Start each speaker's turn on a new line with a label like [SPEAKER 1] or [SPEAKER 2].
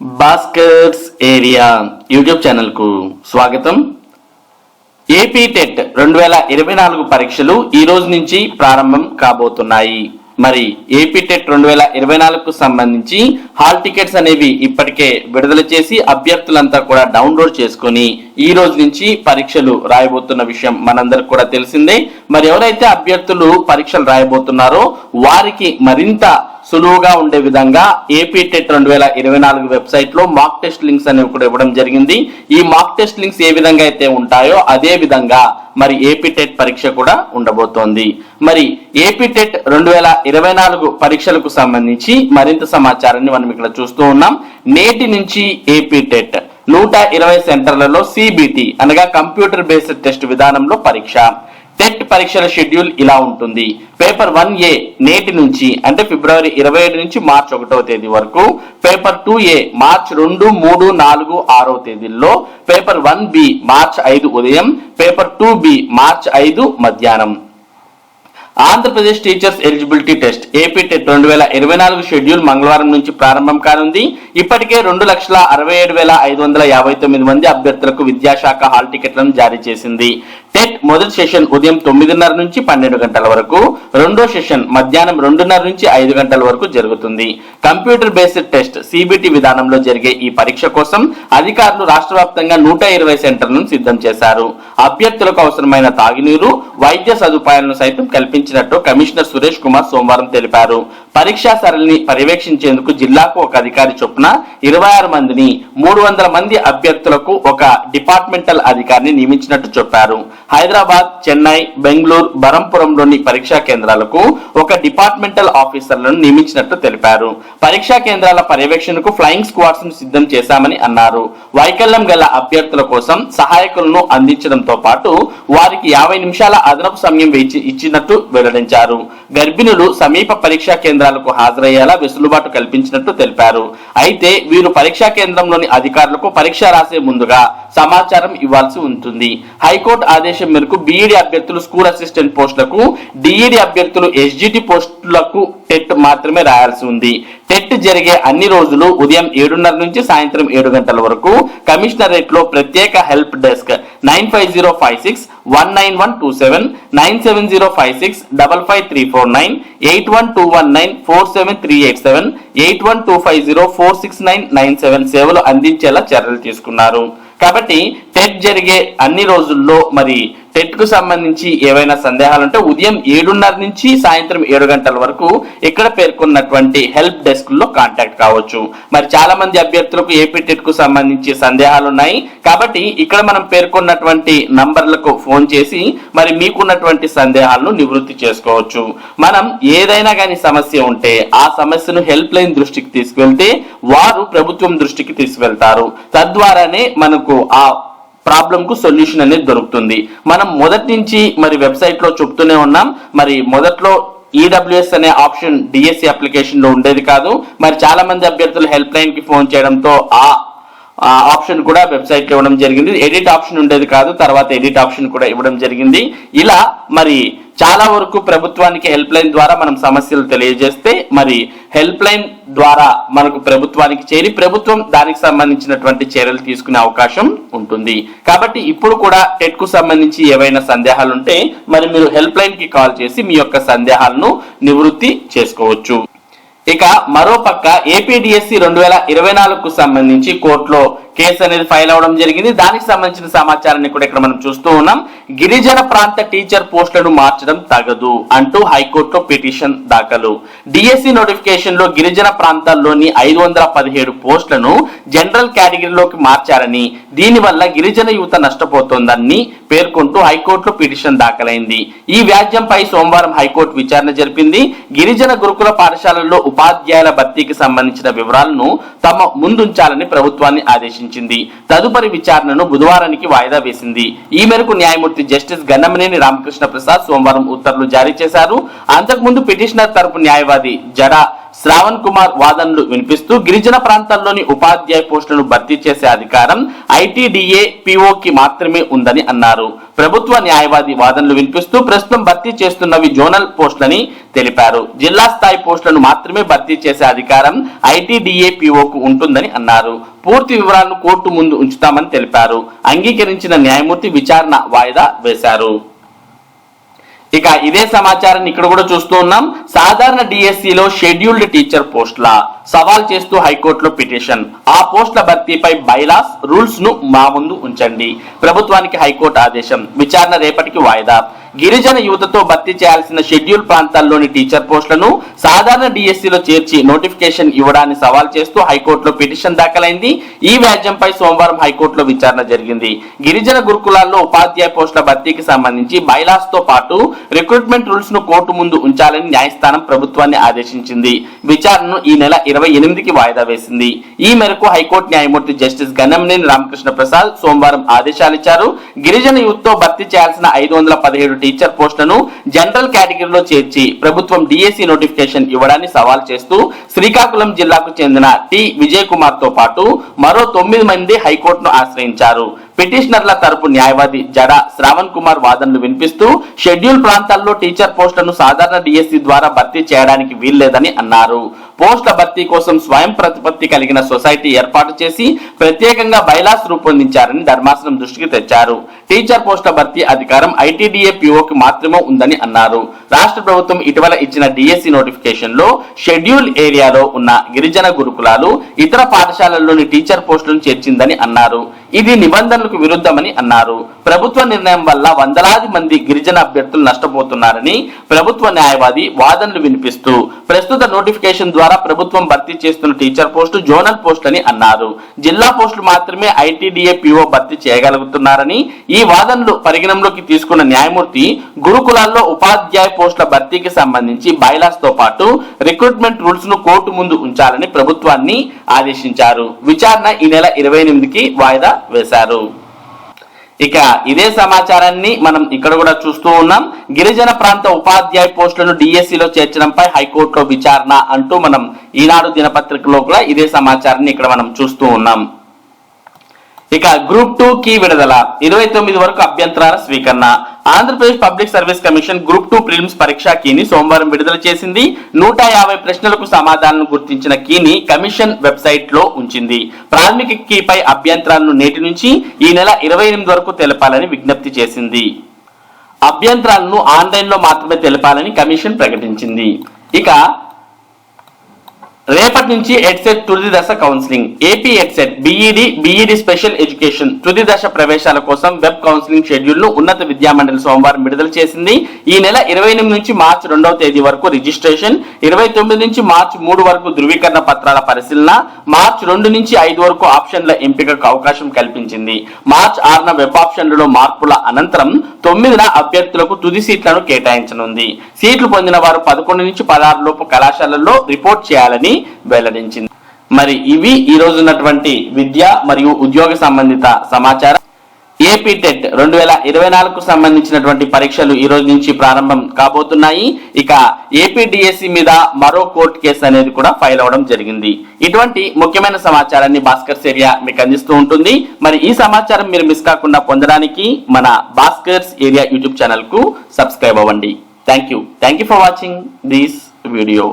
[SPEAKER 1] Bhaskar's area YouTube ఛానల్కు స్వాగతం. AP TET రెండు వేల ఇరవై నాలుగు పరీక్షలు ఈ రోజు నుంచి ప్రారంభం కాబోతున్నాయి. మరి ఏపీ టెట్ రెండు వేల ఇరవై నాలుగుకు సంబంధించి హాల్ టికెట్స్ అనేవి ఇప్పటికే విడుదల చేసి అభ్యర్థులంతా కూడా డౌన్లోడ్ చేసుకుని ఈ రోజు నుంచి పరీక్షలు రాయబోతున్న విషయం మనందరికి కూడా తెలిసిందే. మరి ఎవరైతే అభ్యర్థులు పరీక్షలు రాయబోతున్నారో వారికి మరింత సులువుగా ఉండే విధంగా ఏపీ టెట్ రెండు వేల ఇరవై నాలుగు వెబ్సైట్లో మాక్ టెస్ట్ లింక్స్ అనేవి కూడా ఇవ్వడం జరిగింది. ఈ మాక్ టెస్ట్ లింక్స్ ఏ విధంగా అయితే ఉంటాయో అదే విధంగా మరి ఏపీ టెట్ పరీక్ష కూడా ఉండబోతోంది. మరి ఏపీ టెట్ రెండు వేల ఇరవై నాలుగు పరీక్షలకు సంబంధించి మరింత సమాచారాన్ని మనం ఇక్కడ చూస్తూ ఉన్నాం. నేటి నుంచి ఏపీ టెట్ నూట ఇరవై సెంటర్లలో సిబిటి అనగా కంప్యూటర్ బేస్డ్ టెస్ట్ విధానంలో పరీక్ష. టెట్ పరీక్షల షెడ్యూల్ ఇలా ఉంటుంది. పేపర్ వన్ ఏ నేటి నుంచి అంటే ఫిబ్రవరి ఇరవై ఏడు నుంచి మార్చ్ ఒకటవ తేదీ వరకు పేపర్ టూ ఏ మార్చ్ రెండు మూడు నాలుగు ఆరో తేదీల్లో పేపర్ వన్ బి మార్చ్ ఐదు ఉదయం పేపర్ టూ బి మార్చ్ ఐదు మధ్యాహ్నం. Andhra Pradesh teachers eligibility test AP TET రెండు వేల ఇరవై నాలుగు షెడ్యూల్ మంగళవారం నుంచి ప్రారంభం కానుంది. ఇప్పటికే రెండు లక్షల అరవై ఏడు వేల ఐదు వందల యాభై తొమ్మిది మంది అభ్యర్థులకు విద్యాశాఖ హాల్ టికెట్లను జారీ చేసింది. టెట్ మొదటి సెషన్ ఉదయం తొమ్మిదిన్నర నుంచి పన్నెండు గంటల వరకు రెండో సెషన్ మధ్యాహ్నం రెండున్నర నుంచి ఐదు గంటల వరకు జరుగుతుంది. కంప్యూటర్ బేస్డ్ టెస్ట్ సిబిటి విధానంలో జరిగే ఈ పరీక్ష కోసం అధికారులు రాష్ట్ర వ్యాప్తంగా నూట ఇరవై సెంటర్లను సిద్ధం చేశారు. అభ్యర్థులకు అవసరమైన తాగునీరు వైద్య సదుపాయాలను సైతం కల్పించారు కల్పించినట్టు కమిషనర్ సురేష్ కుమార్ సోమవారం తెలిపారు. పరీక్షా సరళిని పర్యవేక్షించేందుకు జిల్లాకు ఒక అధికారి చొప్పున ఇరవై ఆరు మందిని మూడు వందల మంది అభ్యర్థులకు ఒక డిపార్ట్మెంటల్ అధికారిని నియమించినట్టు చెప్పారు. హైదరాబాద్ చెన్నై బెంగళూరు బరంపురంలోని పరీక్షా కేంద్రాలకు ఒక డిపార్ట్మెంటల్ ఆఫీసర్లను నియమించినట్టు తెలిపారు. పరీక్షా కేంద్రాల పర్యవేక్షణకు ఫ్లయింగ్ స్క్వాడ్స్ను సిద్ధం చేశామని అన్నారు. వైకల్యం గల అభ్యర్థుల కోసం సహాయకులను అందించడంతో పాటు వారికి యాభై నిమిషాల అదనపు సమయం వేచి ఇచ్చినట్టు వెల్లడించారు. గర్భిణులు సమీప పరీక్షా కేంద్ర కేంద్రాలకు హాజరయ్యేలా వెసులుబాటు కల్పించినట్టు తెలిపారు. అయితే వీరు పరీక్షా కేంద్రంలోని అధికారులకు పరీక్ష రాసే ముందుగా సమాచారం ఇవ్వాల్సి ఉంటుంది. హైకోర్టు ఆదేశం మేరకు బీఈడి అభ్యర్థులు స్కూల్ అసిస్టెంట్ పోస్టులకు డిఈడి అభ్యర్థులు ఎస్జిటి పోస్టులకు టెట్ మాత్రమే రాయాల్సి ఉంది. టెట్ జరిగే అన్ని రోజులు ఉదయం ఏడున్నర నుంచి సాయంత్రం ఏడు గంటల వరకు కమిషనరేట్లో ప్రత్యేక help desk nine five zero five six one nine one two seven nine seven zero five six double five three four nine eight one two one nine four seven three eight seven eight one two five zero four six nine nine seven సేవలు అందించేలా చర్యలు తీసుకున్నారు. కాబట్టి TET జరిగే అన్ని రోజుల్లో మరి టెట్కు సంబంధించి ఏవైనా సందేహాలు ఉంటే ఉదయం ఏడున్నర నుంచి సాయంత్రం ఏడు గంటల వరకు ఇక్కడ పేర్కొన్నటువంటి హెల్ప్ డెస్క్లో కాంటాక్ట్ కావచ్చు. మరి చాలా మంది అభ్యర్థులకు ఏపీ టెట్కు సంబంధించి సందేహాలు ఉన్నాయి కాబట్టి ఇక్కడ మనం పేర్కొన్నటువంటి నంబర్లకు ఫోన్ చేసి మరి మీకున్నటువంటి సందేహాలను నివృత్తి చేసుకోవచ్చు. మనం ఏదైనా కానీ సమస్య ఉంటే ఆ సమస్యను హెల్ప్ లైన్ దృష్టికి తీసుకువెళ్తే వారు ప్రభుత్వం దృష్టికి తీసుకువెళ్తారు తద్వారానే మనకు ఆ ప్రాబ్లం కు సొల్యూషన్ అనేది దొరుకుతుంది. మనం మొదటి నుంచి మరి వెబ్సైట్లో చెప్తూనే ఉన్నాం. మరి మొదట్లో ఈడబ్ల్యూఎస్ అనే ఆప్షన్ డిఎస్సి అప్లికేషన్లో ఉండేది కాదు. మరి చాలా మంది అభ్యర్థులు హెల్ప్ లైన్కి ఫోన్ చేయడంతో ఆ ఆ ఆప్షన్ కూడా వెబ్సైట్లో ఇవ్వడం జరిగింది. ఎడిట్ ఆప్షన్ ఉండేది కాదు. తర్వాత ఎడిట్ ఆప్షన్ కూడా ఇవ్వడం జరిగింది. ఇలా మరి చాలా వరకు ప్రభుత్వానికి హెల్ప్ లైన్ ద్వారా మనం సమస్యలు తెలియజేస్తే మరి హెల్ప్ లైన్ ద్వారా మనకు ప్రభుత్వానికి చేరి ప్రభుత్వం దానికి సంబంధించినటువంటి చర్యలు తీసుకునే అవకాశం ఉంటుంది. కాబట్టి ఇప్పుడు కూడా టెట్కు సంబంధించి ఏవైనా సందేహాలు ఉంటే మరి మీరు హెల్ప్ లైన్కి కాల్ చేసి మీ యొక్క సందేహాలను నివృత్తి చేసుకోవచ్చు. ఇక మరో పక్క ఏపీడిఎస్సి రెండు వేల ఇరవై నాలుగుకు సంబంధించి కోర్టులో కేసు అనేది ఫైల్ అవడం జరిగింది. దానికి సంబంధించిన సమాచారాన్ని కూడా ఇక్కడ మనం చూస్తూ ఉన్నాం. గిరిజన ప్రాంత టీచర్ పోస్టులను మార్చడం తగదు అంటూ హైకోర్టులో పిటిషన్ దాఖలు. డిఎస్సి నోటిఫికేషన్లో గిరిజన ప్రాంతాల్లోని ఐదు వందల పదిహేడు పోస్టులను జనరల్ కేటగిరీలోకి మార్చారని దీనివల్ల గిరిజన యువత నష్టపోతోందని పేర్కొంటూ హైకోర్టులో పిటిషన్ దాఖలైంది. ఈ వ్యాజ్యంపై సోమవారం హైకోర్టు విచారణ జరిపింది. గిరిజన గురుకుల పాఠశాలల్లో ఉపాధ్యాయుల భర్తీకి సంబంధించిన వివరాలను తమ ముందుంచాలని ప్రభుత్వాన్ని ఆదేశించింది. తదుపరి విచారణను బుధవారానికి వాయిదా వేసింది. ఈ మేరకు న్యాయమూర్తి జస్టిస్ గన్నమనేని రామకృష్ణ ప్రసాద్ సోమవారం ఉత్తర్వులు జారీ చేశారు. అంతకుముందు పిటిషనర్ తరపు న్యాయవాది జడా శ్రావణ్ కుమార్ వాదనలు వినిపిస్తూ గిరిజన ప్రాంతాల్లోని ఉపాధ్యాయ పోస్టులను భర్తీ చేసే అధికారం ఐటీడీఏ పిఓకి మాత్రమే ఉందని అన్నారు. ప్రభుత్వ న్యాయవాది వాదనలు వినిపిస్తూ ప్రస్తుతం భర్తీ చేస్తున్నవి జోనల్ పోస్టులని తెలిపారు. జిల్లా స్థాయి పోస్టులను మాత్రమే భర్తీ చేసే అధికారం ఐటీడీఏపీఓకు ఉంటుందని అన్నారు. పూర్తి వివరాలను కోర్టు ముందు ఉంచుతామని తెలిపారు. అంగీకరించిన న్యాయమూర్తి విచారణ వాయిదా వేశారు. ఇక ఇదే సమాచారాన్ని ఇక్కడ కూడా చూస్తూ ఉన్నాం. సాధారణ డిఎస్సిలో షెడ్యూల్డ్ టీచర్ పోస్టుల? సవాల్ చేస్తూ హైకోర్టులో పిటిషన్. ఆ పోస్టుల భర్తీపై బైలాస్ రూల్స్ను మా ముందు ఉంచండి. ప్రభుత్వానికి హైకోర్టు ఆదేశం. విచారణ రేపటికి వాయిదా. గిరిజన యువతతో భర్తీ చేయాల్సిన షెడ్యూల్ ప్రాంతాల్లోని టీచర్ పోస్టులను సాధారణ డిఎస్సిలో చేర్చి నోటిఫికేషన్ ఇవ్వడాన్ని సవాల్ చేస్తూ హైకోర్టులో పిటిషన్ దాఖలైంది. ఈ వ్యాజ్యంపై సోమవారం హైకోర్టులో విచారణ జరిగింది. గిరిజన గురుకులాల్లో ఉపాధ్యాయ పోస్టుల భర్తీకి సంబంధించి బైలాస్తో పాటు రిక్రూట్మెంట్ రూల్స్ను కోర్టు ముందు ఉంచాలని న్యాయస్థానం ప్రభుత్వాన్ని ఆదేశించింది. విచారణను ఈ నెల ఇరవై ఎనిమిదికి వాయిదా వేసింది. ఈ మేరకు హైకోర్టు న్యాయమూర్తి జస్టిస్ గన్నమనేని రామకృష్ణ ప్రసాద్ సోమవారం ఆదేశాలిచ్చారు. గిరిజన యూత్తో భర్తీ చేయాల్సిన ఐదు వందల పదిహేడు టీచర్ పోస్టులను జనరల్ కేటగిరీలో చేర్చి ప్రభుత్వం డిఎస్సి నోటిఫికేషన్ ఇవ్వడాన్ని సవాల్ చేస్తూ శ్రీకాకుళం జిల్లాకు చెందిన టి విజయ్ కుమార్తో పాటు మరో తొమ్మిది మంది హైకోర్టును ఆశ్రయించారు. పిటిషనర్ల తరపు న్యాయవాది జడ శ్రావణ్ కుమార్ వాదనలు వినిపిస్తూ షెడ్యూల్ ప్రాంతాల్లో టీచర్ పోస్టులను సాధారణ డిఎస్సి ద్వారా భర్తీ చేయడానికి వీల్లేదని అన్నారు. పోస్టుల భర్తీ కోసం స్వయం ప్రతిపత్తి కలిగిన సొసైటీ ఏర్పాటు చేసి ప్రత్యేకంగా బైలాస్ రూపొందించారని ధర్మాసనం దృష్టికి తెచ్చారు. టీచర్ పోస్టుల భర్తీ అధికారం ఐటీడీఏ పిఓకి మాత్రమే ఉందని అన్నారు. రాష్ట్ర ప్రభుత్వం ఇటీవల ఇచ్చిన డిఎస్సి నోటిఫికేషన్లో షెడ్యూల్ ఏరియాలో ఉన్న గిరిజన గురుకులాలు ఇతర పాఠశాలల్లోని టీచర్ పోస్టులను చేర్చిందని అన్నారు. ఇది నిబంధనలకు విరుద్ధమని అన్నారు. ప్రభుత్వ నిర్ణయం వల్ల వందలాది మంది గిరిజన అభ్యర్థులు నష్టపోతున్నారని ప్రభుత్వ న్యాయవాది వాదనలు వినిపిస్తూ ప్రస్తుత నోటిఫికేషన్ ద్వారా ప్రభుత్వం భర్తీ చేస్తున్న టీచర్ పోస్టు జోనల్ పోస్ట్ అని అన్నారు. జిల్లా పోస్టులు మాత్రమే ఐటీడీఏ పిఓ భర్తీ చేయగలుగుతున్నారని ఈ వాదనలు పరిగణనలోకి తీసుకున్న న్యాయమూర్తి గురుకులాల్లో ఉపాధ్యాయ పోస్టుల భర్తీకి సంబంధించి బైలాస్తో పాటు రిక్రూట్మెంట్ రూల్స్ను కోర్టు ముందు ఉంచాలని ప్రభుత్వాన్ని ఆదేశించారు. విచారణ ఈ నెల ఇరవై ఎనిమిదికి వాయిదా వేశారు. ఇక ఇదే సమాచారాన్ని మనం ఇక్కడ కూడా చూస్తూ ఉన్నాం. గిరిజన ప్రాంత ఉపాధ్యాయ పోస్టులను డిఎస్సిలో చేర్చడంపై హైకోర్టులో విచారణ అంటూ మనం ఈనాడు దినపత్రికలో కూడా ఇదే సమాచారాన్ని ఇక్కడ మనం చూస్తూ ఉన్నాం. ఇక గ్రూప్ టూ కీ విడుదల. ఇరవై తొమ్మిది వరకు అభ్యంతరాల స్వీకరణ. Andhra Pradesh public service commission group two prelims పరీక్ష కీని సోమవారం విడుదల చేసింది. నూట యాభై ప్రశ్నలకు సమాధానాలను గుర్తించిన కీని కమిషన్ వెబ్సైట్లో ఉంచింది. ప్రాథమిక కీపై అభ్యంతరాలను నేటి నుంచి ఈ నెల ఇరవై ఎనిమిది వరకు తెలపాలని విజ్ఞప్తి చేసింది. అభ్యంతరాలను ఆన్లైన్లో మాత్రమే తెలపాలని కమిషన్ ప్రకటించింది. ఇక రేపటి నుంచి ఎడ్సెట్ తుది దశ counselling. AP EdCET BEd BEd special education తుది దశ ప్రవేశాల కోసం వెబ్ కౌన్సిలింగ్ షెడ్యూల్ను ఉన్నత విద్యామండలి సోమవారం విడుదల చేసింది. ఈ నెల ఇరవై ఎనిమిది నుంచి మార్చి రెండవ తేదీ వరకు రిజిస్ట్రేషన్ ఇరవై తొమ్మిది నుంచి మార్చి మూడు వరకు ధృవీకరణ పత్రాల పరిశీలన మార్చి రెండు నుంచి ఐదు వరకు ఆప్షన్ల ఎంపికకు అవకాశం కల్పించింది. మార్చి ఆరున వెబ్ ఆప్షన్లలో మార్పుల అనంతరం తొమ్మిదిన అభ్యర్థులకు తుది సీట్లను కేటాయించనుంది. సీట్లు పొందిన వారు పదకొండు నుంచి పదహారు లోపు కళాశాలల్లో రిపోర్ట్ చేయాలని వెల్లడించింది. మరి ఇవి ఈ రోజు ఉన్నటువంటి విద్య మరియు ఉద్యోగ సంబంధిత సమాచారం. ఏపీ టెట్ రెండు వేల ఇరవై నాలుగుకు సంబంధించినటువంటి పరీక్షలు ఈ రోజు నుంచి ప్రారంభం కాబోతున్నాయి. ఇక ఏపీ డిఎస్సి మీద మరో కోర్టు కేసు అనేది కూడా ఫైల్ అవడం జరిగింది. ఇటువంటి ముఖ్యమైన సమాచారాన్ని భాస్కర్స్ ఏరియా మీకు అందిస్తూ ఉంటుంది. మరి ఈ సమాచారం మీరు మిస్ కాకుండా పొందడానికి మన భాస్కర్స్ ఏరియా యూట్యూబ్ ఛానల్కు సబ్స్క్రైబ్ అవ్వండి. Thank you. Thank you for watching this video.